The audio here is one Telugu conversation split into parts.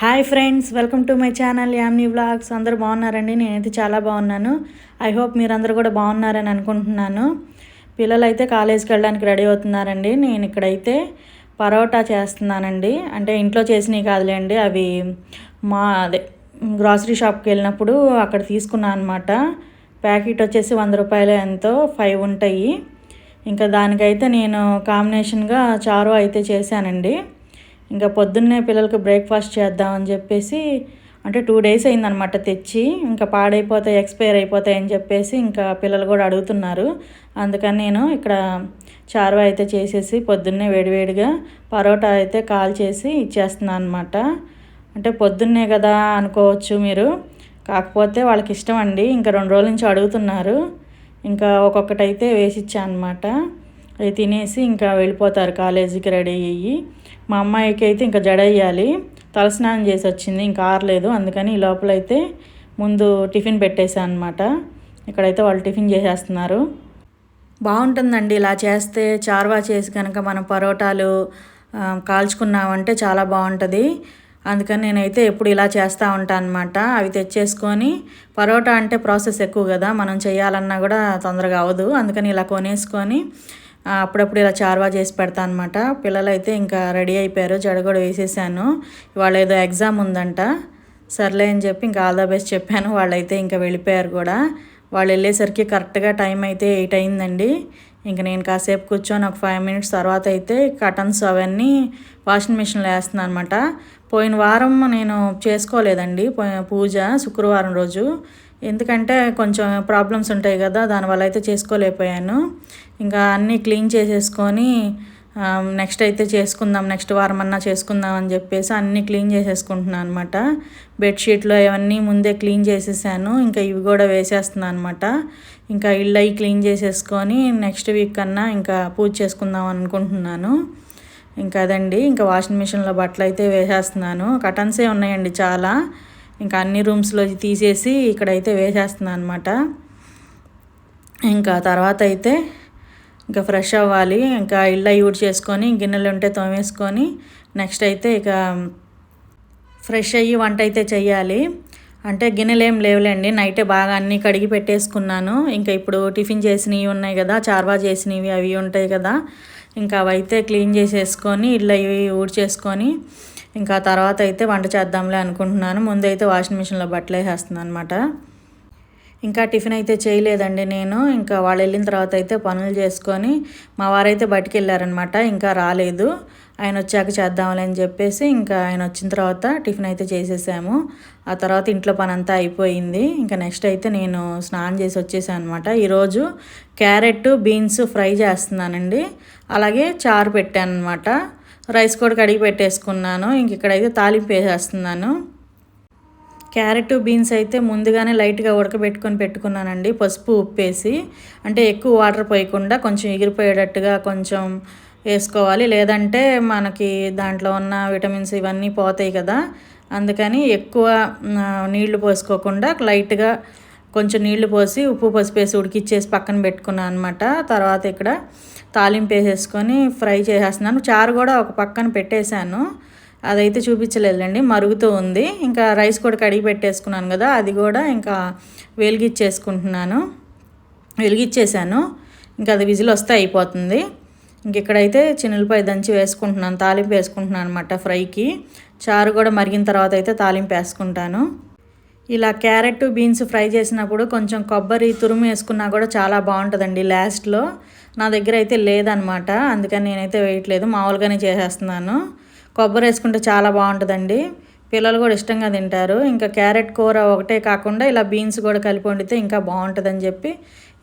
Hi friends welcome to my channel Yamni vlogs. అందరూ బాగున్నారండి? నేనైతే చాలా బాగున్నాను. ఐ హోప్ మీరందరూ కూడా బాగున్నారని అనుకుంటున్నాను. పిల్లలు అయితే కాలేజీకి వెళ్ళడానికి రెడీ అవుతున్నారండి. నేను ఇక్కడైతే పరోటా చేస్తున్నానండి. అంటే ఇంట్లో చేసినవి కాదులేండి అవి మా అదే గ్రాసరీ షాప్కి వెళ్ళినప్పుడు అక్కడ తీసుకున్నాను అనమాట ప్యాకెట్ వచ్చేసి వంద రూపాయలు ఎంతో ఫైవ్ ఉంటాయి. ఇంకా దానికైతే నేను కాంబినేషన్గా చారు అయితే చేశానండి. ఇంకా పొద్దున్నే పిల్లలకి బ్రేక్ఫాస్ట్ చేద్దామని చెప్పేసి అంటే టూ డేస్ అయిందనమాట తెచ్చి ఇంకా పాడైపోతాయి ఎక్స్పైర్ అయిపోతాయి అని చెప్పేసి ఇంకా పిల్లలు కూడా అడుగుతున్నారు. అందుకని నేను ఇక్కడ చారు అయితే చేసేసి పొద్దున్నే వేడివేడిగా పరోటా అయితే కాల్ చేసి ఇచ్చేస్తున్నాను అనమాట అంటే పొద్దున్నే కదా అనుకోవచ్చు మీరు. కాకపోతే వాళ్ళకి ఇష్టం అండి. ఇంకా రెండు రోజుల నుంచి అడుగుతున్నారు. ఇంకా ఒక్కొక్కటైతే వేసిచ్చా అనమాట అవి తినేసి ఇంకా వెళ్ళిపోతారు కాలేజీకి రెడీ అయ్యి. మా అమ్మాయికి అయితే ఇంకా జడ తలస్నానం చేసి వచ్చింది ఇంకా ఆరలేదు. అందుకని ఈ లోపలైతే ముందు టిఫిన్ పెట్టేశాను అనమాట ఇక్కడైతే వాళ్ళు టిఫిన్ చేసేస్తున్నారు. బాగుంటుందండి ఇలా చేస్తే చార్వా చేసి కనుక మనం పరోటాలు కాల్చుకున్నామంటే చాలా బాగుంటుంది. అందుకని నేనైతే ఎప్పుడు ఇలా చేస్తూ ఉంటాను అనమాట అవి తెచ్చేసుకొని పరోటా అంటే ప్రాసెస్ ఎక్కువ కదా మనం చేయాలన్నా కూడా తొందరగా అవ్వదు. అందుకని ఇలా కొనేసుకొని అప్పుడప్పుడు ఇలా చార్వా చేసి పెడతా అనమాట పిల్లలు అయితే ఇంకా రెడీ అయిపోయారు. జడ కూడా వేసేసాను. ఇవాళ ఏదో ఎగ్జామ్ ఉందంట. సర్లే అని చెప్పి ఇంకా ఆల్ ద బెస్ట్ చెప్పాను. వాళ్ళైతే ఇంకా వెళ్ళిపోయారు కూడా. వాళ్ళు వెళ్ళేసరికి కరెక్ట్గా టైం అయితే ఎయిట్ అయిందండి. ఇంకా నేను కాసేపు కూర్చొని ఒక ఫైవ్ మినిట్స్ తర్వాత అయితే కటన్స్ అవన్నీ వాషింగ్ మిషన్లో వేస్తున్నాను అనమాట పోయిన వారం నేను చేసుకోలేదండి. పూజ శుక్రవారం రోజు. ఎందుకంటే కొంచెం ప్రాబ్లమ్స్ ఉంటాయి కదా దానివల్ల అయితే చేసుకోలేకపోయాను. ఇంకా అన్నీ క్లీన్ చేసేసుకొని నెక్స్ట్ అయితే చేసుకుందాం నెక్స్ట్ వారం అన్నా చేసుకుందాం అని చెప్పేసి అన్నీ క్లీన్ చేసేసుకుంటున్నాను అనమాట బెడ్షీట్లు అవన్నీ ముందే క్లీన్ చేసేసాను. ఇంకా ఇవి కూడా వేసేస్తున్నాను అనమాట ఇంకా ఇల్లు అవి క్లీన్ చేసేసుకొని నెక్స్ట్ వీక్ కన్నా ఇంకా పూజ చేసుకుందాం అనుకుంటున్నాను. ఇంకా అదండి. ఇంకా వాషింగ్ మిషన్లో బట్టలు అయితే వేసేస్తున్నాను. కటన్సే ఉన్నాయండి చాలా. ఇంకా అన్ని రూమ్స్లో తీసేసి ఇక్కడైతే వేసేస్తున్నాను అనమాట ఇంకా తర్వాత అయితే ఇంకా ఫ్రెష్ అవ్వాలి. ఇంకా ఇల్లు యూడ్ చేసుకొని గిన్నెలు ఉంటే తోమేసుకొని నెక్స్ట్ అయితే ఇక ఫ్రెష్ అయ్యి వంట అయితే చేయాలి. అంటే గిన్నెలు ఏం లేవులేండి. నైటే బాగా అన్నీ కడిగి పెట్టేసుకున్నాను. ఇంకా ఇప్పుడు టిఫిన్ చేసినవి ఉన్నాయి కదా చార్వా చేసినవి అవి ఉంటాయి కదా. ఇంకా అవైతే క్లీన్ చేసేసుకొని ఇల్లు అవి ఊడ్చేసుకొని ఇంకా తర్వాత అయితే వంట చేద్దాంలే అనుకుంటున్నాను. ముందైతే వాషింగ్ మిషన్లో బట్టలు వేసేస్తున్నాను అనమాట ఇంకా టిఫిన్ అయితే చేయలేదండి నేను. ఇంకా వాళ్ళు వెళ్ళిన తర్వాత అయితే పనులు చేసుకొని మా వారైతే బయటికి వెళ్ళారనమాట ఇంకా రాలేదు. ఆయన వచ్చాక చేద్దాంలే అని చెప్పేసి ఇంకా ఆయన వచ్చిన తర్వాత టిఫిన్ అయితే చేసేసాము. ఆ తర్వాత ఇంట్లో పని అంతా అయిపోయింది. ఇంకా నెక్స్ట్ అయితే నేను స్నానం చేసి వచ్చేసాను అనమాట ఈరోజు క్యారెట్ బీన్స్ ఫ్రై చేస్తున్నానండి. అలాగే చారు పెట్టాను అనమాట రైస్ కూడా కడిగి పెట్టేసుకున్నాను. ఇంక ఇక్కడైతే తాలింపు వేసేస్తున్నాను. క్యారెట్ బీన్స్ అయితే ముందుగానే లైట్గా ఉడకబెట్టుకొని పెట్టుకున్నానండి. పసుపు ఉప్పేసి అంటే ఎక్కువ వాటర్ పోయకుండా కొంచెం ఎగిరిపోయేటట్టుగా కొంచెం వేసుకోవాలి. లేదంటే మనకి దాంట్లో ఉన్న విటమిన్స్ ఇవన్నీ పోతాయి కదా. అందుకని ఎక్కువ నీళ్ళు పోసుకోకుండా లైట్గా కొంచెం నీళ్ళు పోసి ఉప్పు పసుపు వేసి ఉడికిచ్చేసి పక్కన పెట్టుకున్నాను అనమాట తర్వాత ఇక్కడ తాలింపు వేసేసుకొని ఫ్రై చేసేస్తున్నాను. చారు కూడా ఒక పక్కన పెట్టేశాను. అదైతే చూపించలేదులేండి మరుగుతూ ఉంది. ఇంకా రైస్ కూడా కడిగి పెట్టేసుకున్నాను కదా అది కూడా ఇంకా వెలిగిచ్చేసుకుంటున్నాను వెలిగిచ్చేసాను ఇంకా అది విజిల్ వస్తే అయిపోతుంది. ఇంక ఇక్కడైతే చిన్నలపై దంచి వేసుకుంటున్నాను తాలింపు వేసుకుంటున్నాను అనమాట ఫ్రైకి. చారు కూడా మరిగిన తర్వాత అయితే తాలింపు వేసుకుంటాను. ఇలా క్యారెట్ బీన్స్ ఫ్రై చేసినప్పుడు కొంచెం కొబ్బరి తురుము వేసుకున్నా కూడా చాలా బాగుంటుందండి లాస్ట్లో. నా దగ్గర అయితే లేదనమాట. అందుకని నేనైతే వేయట్లేదు. మామూలుగానే చేసేస్తున్నాను. కొబ్బరి వేసుకుంటే చాలా బాగుంటుందండి. పిల్లలు కూడా ఇష్టంగా తింటారు. ఇంకా క్యారెట్ కూర ఒకటే కాకుండా ఇలా బీన్స్ కూడా కలిపి వండితే ఇంకా బాగుంటుందని చెప్పి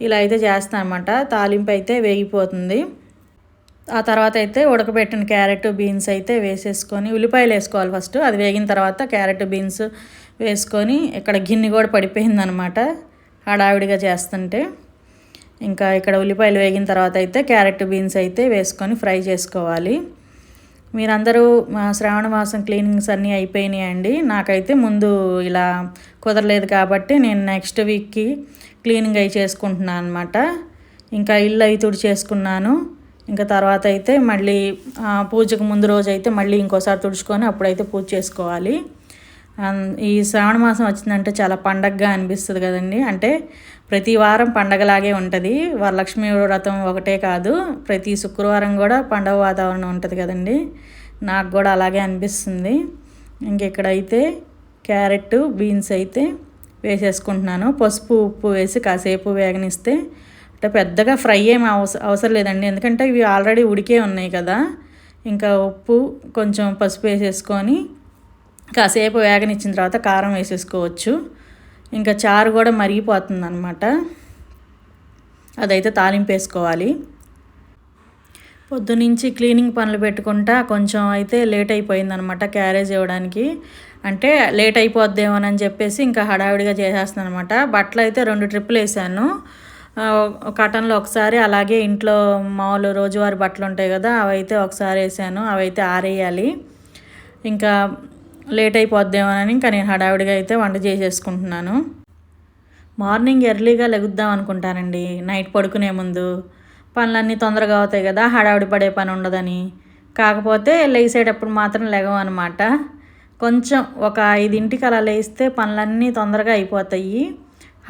ఇలా అయితే చేస్తాను అనమాట తాలింపు అయితే వేగిపోతుంది. ఆ తర్వాత అయితే ఉడకబెట్టిన క్యారెట్ బీన్స్ అయితే వేసేసుకొని ఉల్లిపాయలు వేసుకోవాలి ఫస్ట్. అది వేగిన తర్వాత క్యారెట్ బీన్స్ వేసుకొని ఇక్కడ గిన్నె కూడా పడిపోయిందనమాట. హడావిడిగా చేస్తుంటే. ఇంకా ఇక్కడ ఉల్లిపాయలు వేగిన తర్వాత అయితే క్యారెట్ బీన్స్ అయితే వేసుకొని ఫ్రై చేసుకోవాలి. మీరందరూ మా శ్రావణ మాసం క్లీనింగ్స్ అన్నీ అయిపోయినాయండి. నాకైతే ముందు ఇలా కుదరలేదు కాబట్టి నేను నెక్స్ట్ వీక్కి క్లీనింగ్ అయి చేసుకుంటున్నాను అనమాట ఇంకా ఇల్లు అయి తుడి చేసుకున్నాను. ఇంకా తర్వాత అయితే మళ్ళీ పూజకు ముందు రోజు అయితే మళ్ళీ ఇంకోసారి తుడుచుకొని అప్పుడైతే పూజ చేసుకోవాలి. ఈ శ్రావణ మాసం వచ్చిందంటే చాలా పండగగా అనిపిస్తుంది కదండి. అంటే ప్రతి వారం పండగలాగే ఉంటుంది. వరలక్ష్మి వ్రతం ఒకటే కాదు. ప్రతి శుక్రవారం కూడా పండగ వాతావరణం ఉంటుంది కదండి. నాకు కూడా అలాగే అనిపిస్తుంది. ఇంకెక్కడైతే క్యారెట్ బీన్స్ అయితే వేసేసుకుంటున్నాను. పసుపు ఉప్పు వేసి కాసేపు వేగనిస్తే అంటే పెద్దగా ఫ్రై ఏం అవస అవసరం లేదండి. ఎందుకంటే ఇవి ఆల్రెడీ ఉడికే ఉన్నాయి కదా. ఇంకా ఉప్పు కొంచెం పసుపు వేసేసుకొని కాసేపు వేగనిచ్చిన తర్వాత కారం వేసేసుకోవచ్చు. ఇంకా చారు కూడా మరిగిపోతుంది అనమాట అదైతే తాలింపు వేసుకోవాలి. పొద్దునుంచి క్లీనింగ్ పనులు పెట్టుకుంటా కొంచెం అయితే లేట్ అయిపోయిందనమాట క్యారేజ్ ఇవ్వడానికి. అంటే లేట్ అయిపోద్దేమోనని చెప్పేసి ఇంకా హడావిడిగా చేసేస్తాను అనమాట బట్టలు అయితే రెండు ట్రిప్పులు వేసాను. కాటన్లో కటన్లో ఒకసారి అలాగే ఇంట్లో మామూలు రోజువారి బట్టలు ఉంటాయి కదా అవైతే ఒకసారి వేసాను. అవైతే ఆరేయాలి. ఇంకా లేట్ అయిపోద్దేమోనని ఇంకా నేను హడావిడిగా అయితే వంట చేసేసుకుంటున్నాను. మార్నింగ్ ఎర్లీగా లెగుద్దాం అనుకుంటానండి. నైట్ పడుకునే ముందు. పనులన్నీ తొందరగా అవుతాయి కదా హడావిడి పడే పని ఉండదని. కాకపోతే లేసేటప్పుడు మాత్రం లెగం అనమాట కొంచెం ఒక ఐదింటికి అలా లేస్తే పనులన్నీ తొందరగా అయిపోతాయి.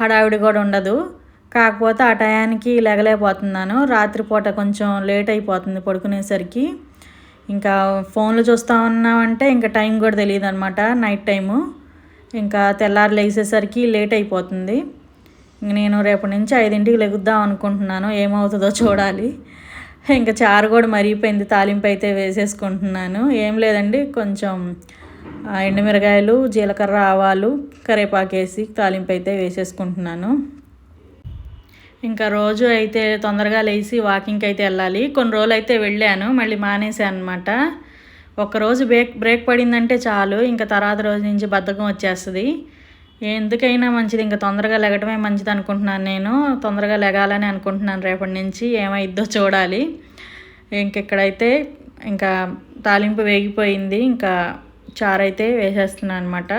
హడావిడి కూడా ఉండదు. కాకపోతే ఆ టయానికి లెగలేకపోతున్నాను. రాత్రిపూట కొంచెం లేట్ అయిపోతుంది పడుకునేసరికి. ఇంకా ఫోన్లు చూస్తూ ఉన్నామంటే ఇంకా టైం కూడా తెలియదు అనమాట నైట్ టైము ఇంకా తెల్లారు లేచేసరికి లేట్ అయిపోతుంది. నేను రేపటి నుంచి ఐదింటికి లెగుద్దాం అనుకుంటున్నాను ఏమవుతుందో చూడాలి. ఇంకా చారు కూడా మరిగిపోయింది తాలింపు అయితే వేసేసుకుంటున్నాను. ఏం లేదండి కొంచెం ఎండుమిరకాయలు జీలకర్ర ఆవాలు కరేపాకేసి తాలింపు అయితే వేసేసుకుంటున్నాను. ఇంకా రోజు అయితే తొందరగా లేచి వాకింగ్కి అయితే వెళ్ళాలి. కొన్ని రోజులు అయితే వెళ్ళాను మళ్ళీ మానేసాను అనమాట ఒకరోజు బ్రేక్ బ్రేక్ పడిందంటే చాలు. ఇంకా తర్వాత రోజు నుంచి బద్ధకం వచ్చేస్తుంది. ఎందుకైనా మంచిది. ఇంకా తొందరగా లెగటమే మంచిది అనుకుంటున్నాను నేను. తొందరగా లెగాలని అనుకుంటున్నాను రేపటి నుంచి. ఏమైద్దో చూడాలి. ఇంక ఇక్కడైతే ఇంకా తాలింపు వేగిపోయింది. ఇంకా చారు అయితే వేసేస్తున్నాను అనమాట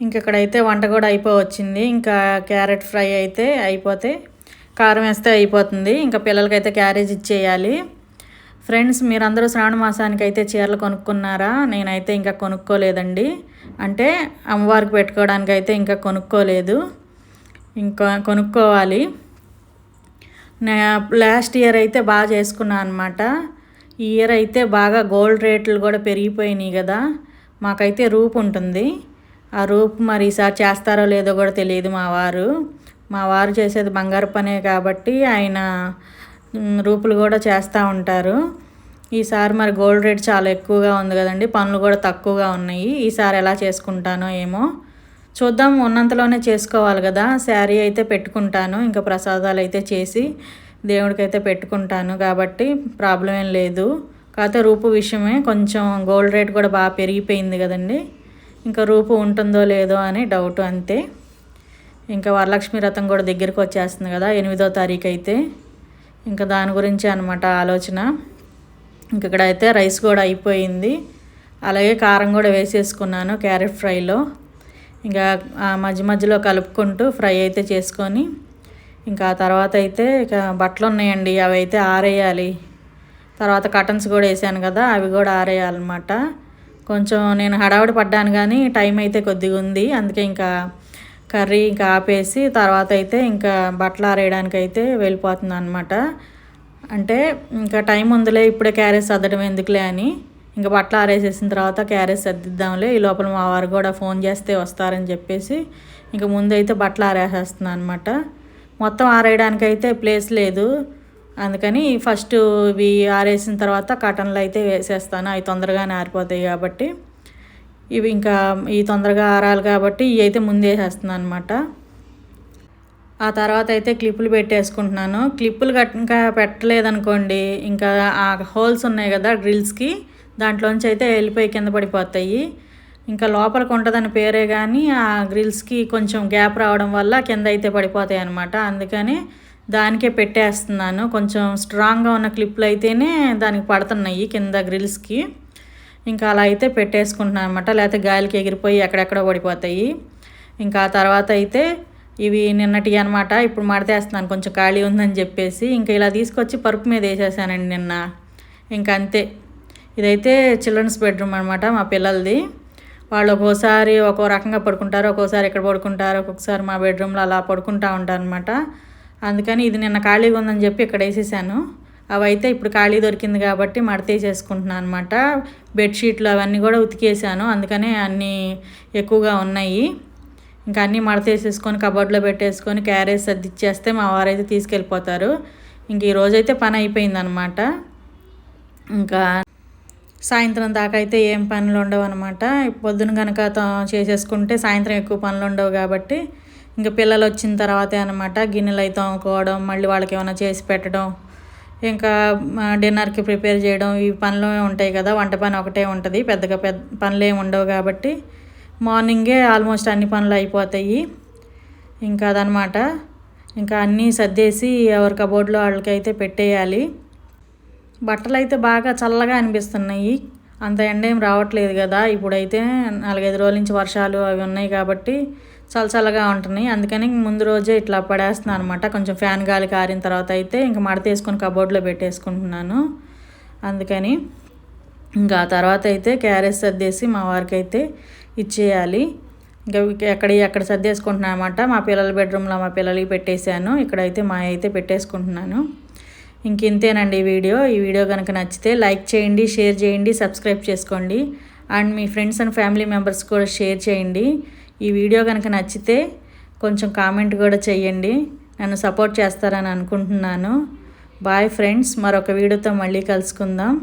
ఇంకక్కడైతే వంట కూడా అయిపోవచ్చింది ఇంకా క్యారెట్ ఫ్రై అయితే అయిపోతే కారం వేస్తే అయిపోతుంది ఇంకా పిల్లలకైతే క్యారేజ్ ఇచ్చేయాలి. ఫ్రెండ్స్ మీరందరూ శ్రావణ మాసానికి అయితే చీరలు కొనుక్కున్నారా? నేనైతే ఇంకా కొనుక్కోలేదండి. అంటే అమ్మవారికి పెట్టుకోవడానికి అయితే ఇంకా కొనుక్కోలేదు. ఇంకా కొనుక్కోవాలి. నా లాస్ట్ ఇయర్ అయితే బాగా చేసుకున్నాను అనమాట ఈ ఇయర్ అయితే బాగా గోల్డ్ రేట్లు కూడా పెరిగిపోయినాయి కదా. మాకైతే రూపు ఉంటుంది. ఆ రూప్ మరి ఈసారి చేస్తారో లేదో కూడా తెలియదు మా వారు. మా వారు చేసేది బంగారు పనే కాబట్టి ఆయన రూపులు కూడా చేస్తూ ఉంటారు. ఈసారి మరి గోల్డ్ రేట్ చాలా ఎక్కువగా ఉంది కదండి పనులు కూడా తక్కువగా ఉన్నాయి. ఈసారి ఎలా చేసుకుంటానో ఏమో చూద్దాం. ఉన్నంతలోనే చేసుకోవాలి కదా. శారీ అయితే పెట్టుకుంటాను ఇంకా ప్రసాదాలు అయితే చేసి దేవుడికి అయితే పెట్టుకుంటాను కాబట్టి ప్రాబ్లం ఏం లేదు. కాకపోతే రూపు విషయమే కొంచెం గోల్డ్ రేట్ కూడా బాగా పెరిగిపోయింది కదండి. ఇంకా రూపు ఉంటుందో లేదో అని డౌట్ అంతే. ఇంకా వరలక్ష్మి రథం కూడా దగ్గరికి వచ్చేస్తుంది కదా ఎనిమిదో తారీఖు అయితే ఇంకా దాని గురించి అనమాట ఆలోచన. ఇంక ఇక్కడ అయితే రైస్ కూడా అయిపోయింది. అలాగే కారం కూడా వేసేసుకున్నాను క్యారెట్ ఫ్రైలో. ఇంకా ఆ మధ్య మధ్యలో కలుపుకుంటూ ఫ్రై అయితే చేసుకొని ఇంకా ఆ తర్వాత అయితే ఇక బట్టలు ఉన్నాయండి అవి అయితే ఆరేయాలి. తర్వాత కటన్స్ కూడా వేసాను కదా అవి కూడా ఆరేయాలన్నమాట. కొంచెం నేను హడావిడి పడ్డాను కానీ టైం అయితే కొద్దిగా ఉంది. అందుకే ఇంకా కర్రీ ఇంకా ఆపేసి తర్వాత అయితే ఇంకా బట్టలు ఆరేయడానికి అయితే వెళ్ళిపోతుంది అనమాట అంటే ఇంకా టైం ఉందిలే ఇప్పుడే క్యారేజ్ సర్దడం ఎందుకులే అని. ఇంకా బట్టలు ఆరేసేసిన తర్వాత క్యారేజ్ సర్దిద్దాంలే ఈ లోపల మా వారు కూడా ఫోన్ చేస్తే వస్తారని చెప్పేసి ఇంకా ముందైతే బట్టలు ఆరేసేస్తున్నాను అనమాట మొత్తం ఆరేయడానికి అయితే ప్లేస్ లేదు. అందుకని ఫస్ట్ ఇవి ఆరేసిన తర్వాత కటన్లు అయితే వేసేస్తాను. అవి తొందరగానే ఆరిపోతాయి కాబట్టి. ఇవి ఇంకా ఈ తొందరగా ఆరాలి కాబట్టి ఇవి అయితే ముందేసేస్తున్నాను అనమాట ఆ తర్వాత అయితే క్లిప్పులు పెట్టేసుకుంటున్నాను. క్లిప్పులు కట్ ఇంకా పెట్టలేదనుకోండి. ఇంకా ఆ హోల్స్ ఉన్నాయి కదా డ్రిల్స్కి దాంట్లోంచి అయితే వెళ్ళిపోయి కింద పడిపోతాయి. ఇంకా లోపలికి ఉంటుందని పేరే కానీ ఆ గ్రిల్స్కి కొంచెం గ్యాప్ రావడం వల్ల కింద అయితే పడిపోతాయి అనమాట అందుకని దానికే పెట్టేస్తున్నాను. కొంచెం స్ట్రాంగ్గా ఉన్న క్లిప్లు అయితేనే దానికి పడుతున్నాయి కింద గ్రిల్స్కి. ఇంకా అలా అయితే పెట్టేసుకుంటున్నాను అనమాట లేకపోతే గాలికి ఎగిరిపోయి ఎక్కడెక్కడో పడిపోతాయి. ఇంకా తర్వాత అయితే ఇవి నిన్నటి అనమాట ఇప్పుడు మడతేస్తున్నాను. కొంచెం ఖాళీ ఉందని చెప్పేసి ఇంకా ఇలా తీసుకొచ్చి పరుపు మీద వేసేసానండి నిన్న. ఇంకా అంతే. ఇదైతే చిల్డ్రన్స్ బెడ్రూమ్ అనమాట మా పిల్లలది. వాళ్ళు ఒక్కోసారి ఒక్కో రకంగా పడుకుంటారు ఒక్కోసారి ఇక్కడ పడుకుంటారు ఒక్కొక్కసారి మా బెడ్రూమ్లో అలా పడుకుంటూ ఉంటారు అనమాట అందుకని ఇది నిన్న ఖాళీగా ఉందని చెప్పి ఇక్కడ వేసేసాను. అవి అయితే ఇప్పుడు ఖాళీ దొరికింది కాబట్టి మడతేసేసుకుంటున్నాను అనమాట బెడ్షీట్లు అవన్నీ కూడా ఉతికేసాను. అందుకనే అన్నీ ఎక్కువగా ఉన్నాయి. ఇంకా అన్నీ మడతేసేసుకొని కబోర్డ్లో పెట్టేసుకొని క్యారేజ్ సర్దిచ్చేస్తే మా వారైతే తీసుకెళ్ళిపోతారు. ఇంక ఈరోజైతే పని అయిపోయిందనమాట ఇంకా సాయంత్రం దాకా అయితే ఏం పనులు ఉండవు అనమాట పొద్దున కనుక చేసేసుకుంటే సాయంత్రం ఎక్కువ పనులు ఉండవు కాబట్టి ఇంకా పిల్లలు వచ్చిన తర్వాతే అనమాట గిన్నెలు అయితే తోముకోవడం మళ్ళీ వాళ్ళకి ఏమైనా చేసి పెట్టడం ఇంకా డిన్నర్కి ప్రిపేర్ చేయడం ఈ పనులు ఉంటాయి కదా వంట పని ఒకటే ఉంటుంది పెద్దగా పెద్ద పనులు ఏమి ఉండవు కాబట్టి మార్నింగే ఆల్మోస్ట్ అన్ని పనులు అయిపోతాయి. ఇంకా అదనమాట ఇంకా అన్నీ సర్దేసి ఎవరి కబోర్డ్లో వాళ్ళకైతే పెట్టేయాలి. బట్టలు అయితే బాగా చల్లగా అనిపిస్తున్నాయి. అంత ఎండ ఏం రావట్లేదు కదా ఇప్పుడైతే నాలుగైదు రోజుల నుంచి వర్షాలు అవి ఉన్నాయి కాబట్టి చల్ల చల్లగా ఉంటున్నాయి. అందుకని ముందు రోజే ఇట్లా పడేస్తున్నాను అనమాట కొంచెం ఫ్యాన్ గాలి కారిన తర్వాత అయితే ఇంకా మడత వేసుకొని కబోర్డ్లో పెట్టేసుకుంటున్నాను. అందుకని ఇంకా తర్వాత అయితే క్యారెట్ సర్దేసి మా వారికి అయితే ఇచ్చేయాలి. ఇంకా ఎక్కడ ఎక్కడ సర్దేసుకుంటున్నాను అనమాట మా పిల్లల బెడ్రూమ్లో మా పిల్లలకి పెట్టేశాను. ఇక్కడైతే మా అయితే పెట్టేసుకుంటున్నాను. ఇంక ఇంతేనండి ఈ వీడియో. ఈ వీడియో కనుక నచ్చితే లైక్ చేయండి షేర్ చేయండి సబ్స్క్రైబ్ చేసుకోండి. అండ్ మీ ఫ్రెండ్స్ అండ్ ఫ్యామిలీ మెంబర్స్ కూడా షేర్ చేయండి. ఈ వీడియో కనుక నచ్చితే కొంచెం కామెంట్ కూడా చేయండి నన్ను సపోర్ట్ చేస్తారని అనుకుంటున్నాను. బాయ్ ఫ్రెండ్స్ మరొక వీడియోతో మళ్ళీ కలుసుకుందాం.